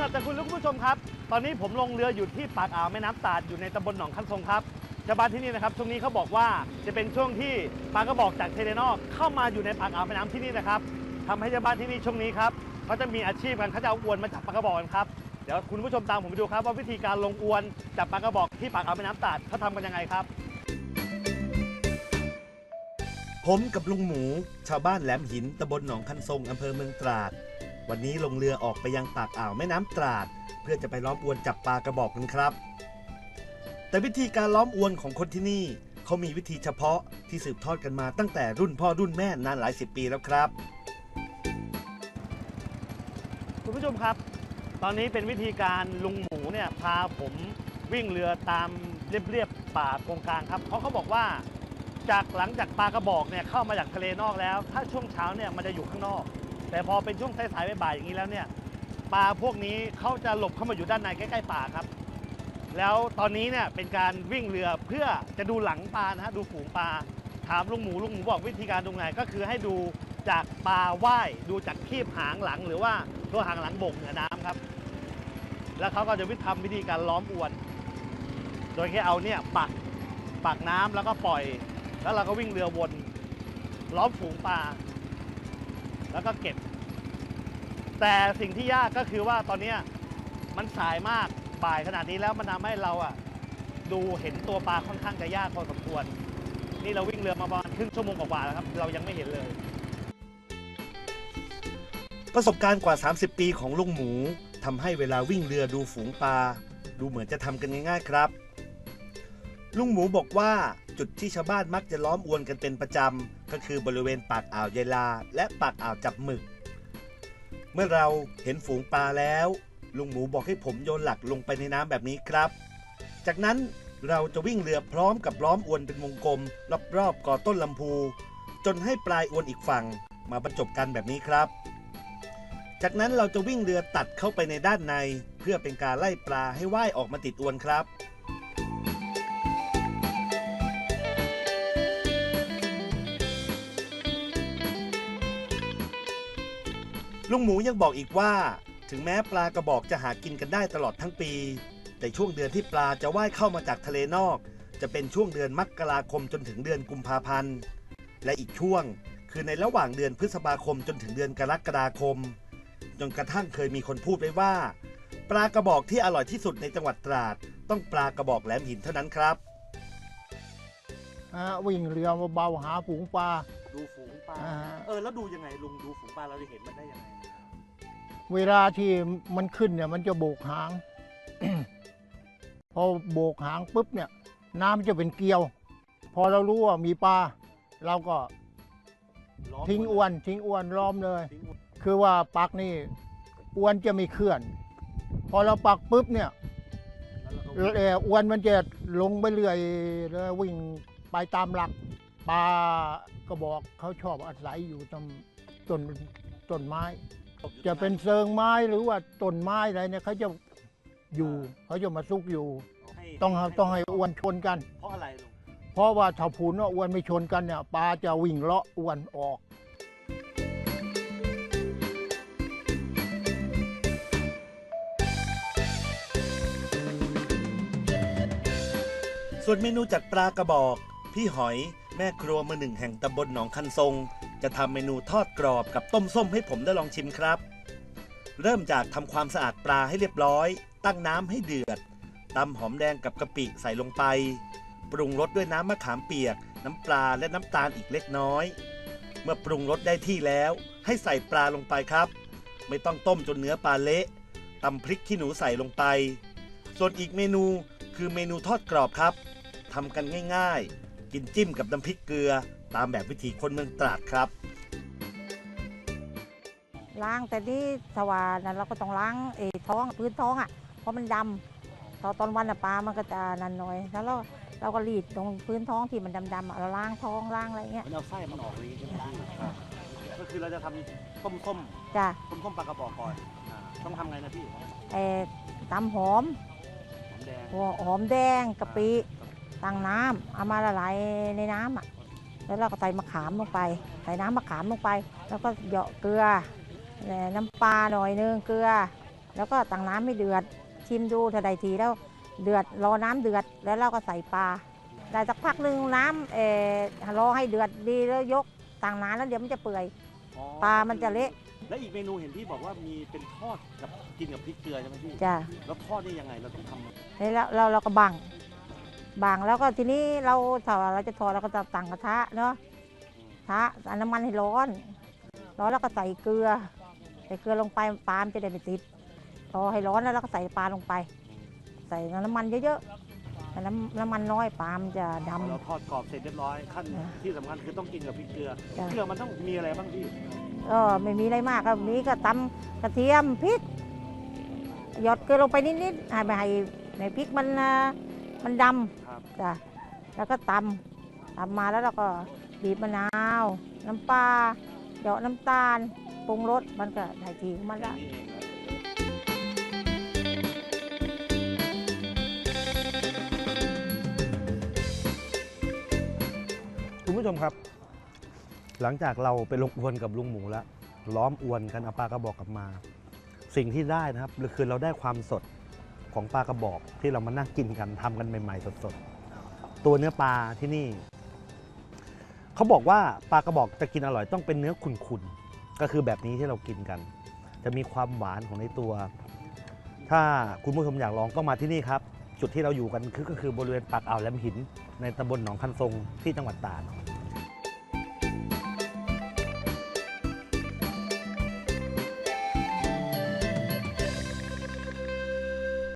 สัตย์คุณผู้ชมครับ ตอนนี้ผมลงเรืออยู่ที่ปากอ่าวแม่น้ำตาดอยู่ในตำบลหนองคันทรงครับชาวบ้านที่นี่นะครับช่วงนี้เขาบอกว่าจะเป็นช่วงที่ปลากระบอกจากเทเลนอกเข้ามาอยู่ในปากอ่าวแม่น้ำที่นี่นะครับทำให้ชาวบ้านที่นี่ช่วงนี้ครับเขาจะมีอาชีพกันเขาจะเอาอวนมาจับปลากระบอกกันครับเดี๋ยวคุณผู้ชมตามผมไปดูครับ ว่าวิธีการลงอวนจับปลากระบอกที่ปากอ่าวแม่น้ำตาดเขาทำกันยังไงครับ ผมกับลุงหมู ชาวบ้านแหลมหินตำบลหนองคันทรงอำเภอเมืองตราด วันนี้ลงเรือออกไปยังปากอ่าวแม่น้ำตราด เพื่อจะไปล้อมอวนจับปลากระบอกกันครับ แต่วิธีการล้อมอวนของคนที่นี่เขามีวิธีเฉพาะที่สืบทอดกันมาตั้งแต่รุ่นพ่อรุ่นแม่นานหลายสิบปีแล้วครับ คุณผู้ชมครับ ตอนนี้เป็นวิธีการลุงหมูเนี่ยพาผมวิ่งเรือตามเรียบๆป่าตรงกลางครับเพราะเขาบอกว่าจากหลังจากปลากระบอกเนี่ยเข้ามาจากทะเลนอกแล้ว ถ้าช่วงเช้าเนี่ยมันจะอยู่ข้างนอก แต่พอเป็นช่วงสายๆบ่ายๆอย่างนี้แล้วเนี่ยปลาพวกนี้เขาจะหลบเข้ามาอยู่ด้านในใกล้ๆป่าครับ แล้วตอนนี้เนี่ยเป็นการวิ่งเรือเพื่อจะดูหลังปลานะฮะดูฝูงปลาถามลุงหมูลุงหมูบอกวิธีการดูไงก็คือให้ดูจากปลาว่ายดูจากคีบหางหลัง หรือว่าตัวหางหลังบกเหนือน้ำครับ แล้วเขาก็จะวิธีทำวิธีการล้อมอวน โดยแค่เอาเนี่ยปักปักน้ำแล้วก็ปล่อย แล้วเราก็วิ่งเรือวนล้อมฝูงปลา แล้วก็เก็บ แต่สิ่งที่ยากก็คือว่าตอนนี้มันสายมากบ่ายขนาดนี้แล้วมันทำให้เราอะดูเห็นตัวปลาค่อนข้างจะยากพอสมควร นี่เราวิ่งเรือมาประมาณครึ่งชั่วโมงกว่าแล้วครับ เรายังไม่เห็นเลย ประสบการณ์กว่า 30 ปีของลุงหมูทำให้เวลาวิ่งเรือดูฝูงปลาดูเหมือนจะทำกันง่ายๆครับ ลุงหมูบอกว่าจุดที่ชาวบ้านมักจะล้อมอวนกันเป็นประจำ ก็คือบริเวณปากอ่าวยายลา และปากอ่าวจับหมึก เมื่อเราเห็นฝูงปลาแล้ว ลุงหมูบอกให้ผมโยนหลักลงไปในน้ำแบบนี้ครับ จากนั้นเราจะวิ่งเรือพร้อมกับล้อมอวนเป็นวงกลม รอบๆก่อต้นลำพู จนให้ปลายอวนอีกฝั่งมาบรรจบกันแบบนี้ครับ จากนั้นเราจะวิ่งเรือตัดเข้าไปในด้านใน เพื่อเป็นการไล่ปลาให้ว่ายออกมาติดอวนครับ ลุงหมูยังบอกอีกว่า ถึงแม้ปลากระบอกจะหากินกันได้ตลอดทั้งปี แต่ช่วงเดือนที่ปลาจะว่ายเข้ามาจากทะเลนอก จะเป็นช่วงเดือนมกราคมจนถึงเดือนกุมภาพันธ์และอีกช่วงคือในระหว่างเดือนพฤษภาคมจนถึงเดือนกรกฎาคม จนกระทั่งเคยมีคนพูดไว้ว่า ปลากระบอกที่อร่อยที่สุดในจังหวัดตราด ต้องปลากระบอกแหลมหินเท่านั้นครับอ่าวิ่งเรือเบาๆหาฝูงปลา ดูฝูงปลา อ่า เออ แล้วดูยังไงลุงดูฝูงปลาเราจะเห็นมันได้ยังไง เวลาที่มันขึ้นเนี่ยมันจะโบกหาง พอโบกหางปุ๊บเนี่ย น้ำจะเป็นเกลียว พอเรารู้ว่ามีปลาเราก็ล้อมทิ้งอวน ทิ้งอวนล้อมเลยทิ้งอวนคือว่าปักนี่อวนจะไม่เคลื่อน พอเราปักปุ๊บเนี่ยแล้วเราก็เอ่ออวนมันจะลงไปเรื่อยแล้ววิ่งไปตามหลักปลากระบอกเขาชอบอาศัยอยู่ตามต้นต้นไม้ จะเป็นเซิงไม้หรือว่าต้นไม้อะไรเนี่ยเขาจะอยู่เขาจะมาซุกอยู่ให้ต้องให้ต้องให้อวนชนกัน เพราะอะไรลุงเพราะว่าถ้าผูนว่าอวนไม่ชนกันเนี่ยปลาจะวิ่งเลาะอวนออกส่วนเมนูจัดปลากระบอก พี่หอยแม่ครัวมือหนึ่งแห่งตำบลหนองคันทรง จะทำเมนูทอดกรอบกับต้มส้มให้ผมได้ลองชิมครับ เริ่มจากทำความสะอาดปลาให้เรียบร้อย ตั้งน้ำให้เดือดตำหอมแดงกับกะปิใส่ลงไป ปรุงรสด้วยน้ำมะขามเปียก น้ำปลาและน้ำตาลอีกเล็กน้อย เมื่อปรุงรสได้ที่แล้ว ให้ใส่ปลาลงไปครับ ไม่ต้องต้มจนเนื้อปลาเละตำพริกขี้หนูใส่ลงไป ส่วนอีกเมนูคือเมนูทอดกรอบครับทำกันง่ายๆ กินจิ้มกับน้ำพริกเกลือ ตามแบบวิถีคนเมืองตราดครับ ล้างแต่นี่สว่านนั้นเราก็ต้องล้างเออท้องพื้นท้องอะเพราะมันดำพอตอนวันน่ะปลามันก็จะนันหน่อย แล้วเราเราก็รีดตรงพื้นท้องที่มันดำๆอะเราล้างท้องล้างอะไรเงี้ยมันเอาไส้มันออกเลยใช่ไหมครับก็คือเราจะทำต้มส้มจ้ะต้มส้มปลากระบอกก่อนอ่าต้องทำไงนะพี่หอเออตำหอมมแดงหัวหอมแดงกะปิ ตั้งน้ำเอามาละลายในน้ำอะแล้วเราก็ใส่มะขามลงไป ใส่น้ำมะขามลงไป แล้วก็เหยาะเกลือเอ่อน้ำปลาหน่อยนึงเกลือ แล้วก็ตั้งน้ำให้เดือด ชิมดูถ้าใดทีแล้วเดือดรอน้ำเดือดแล้วเราก็ใส่ปลาได้สักพักหนึ่งน้ำเออรอให้เดือดดีแล้วยกตั้งน้ำแล้วเดี๋ยวมันจะเปื่อยอ๋อปลามันจะเละและอีกเมนูเห็นพี่บอกว่ามีเป็นทอดกับกินกับพริกเกลือใช่ไหมพี่จ้ะแล้วทอดนี่ยังไงเราต้องทำแล้วเราเราก็บัง บังแล้วก็ทีนี้เราถ้าเราจะทอดเราก็จะตั้งกระทะเนาะกระทะเอาน้ำมันให้ร้อน ร้อนแล้วก็ใส่เกลือ ใส่เกลือลงไปปลามันจะได้ไม่ติดพอให้ร้อนแล้วเราก็ใส่ปลาลงไป ใส่น้ำมันเยอะๆแต่น้ำน้ำมันน้อยปลามันจะดำเราทอดกรอบเสร็จเรียบร้อยขั้นอ่าที่สำคัญคือต้องกินกับพริกเกลือจ้ะเกลือมันต้องมีอะไรบ้างพี่ก็ไม่มีอะไรมากก็มีก็ตำกระเทียมพริกหยดเกลือลงไปนิดๆให้ไม่ให้ในพริกมันอ่า มันดำครับจ้ะแล้วก็ตำตำมาแล้วเราก็บีบมะนาว น้ำปลาเหยาะน้ำตาลปรุงรสมันก็ได้ทีของมันละนี่เองนะคุณผู้ชมครับ หลังจากเราไปลงอวนกับลุงหมูแล้ว ล้อมอวนกันเอาปลากระบอกกลับมา สิ่งที่ได้นะครับคือเราได้ความสด ของปลากระบอกที่เรามานั่งกินกันทำกันใหม่ๆสดๆ ตัวเนื้อปลาที่นี่ เขาบอกว่าปลากระบอกจะกินอร่อยต้องเป็นเนื้อขุ่นๆ ก็คือแบบนี้ที่เรากินกัน จะมีความหวานของในตัว ถ้าคุณผู้ชมอยากลองก็มาที่นี่ครับ จุดที่เราอยู่กันคือก็คือบริเวณปากอ่าวแหลมหิน ในตำบลหนองคันทรงที่จังหวัดตราด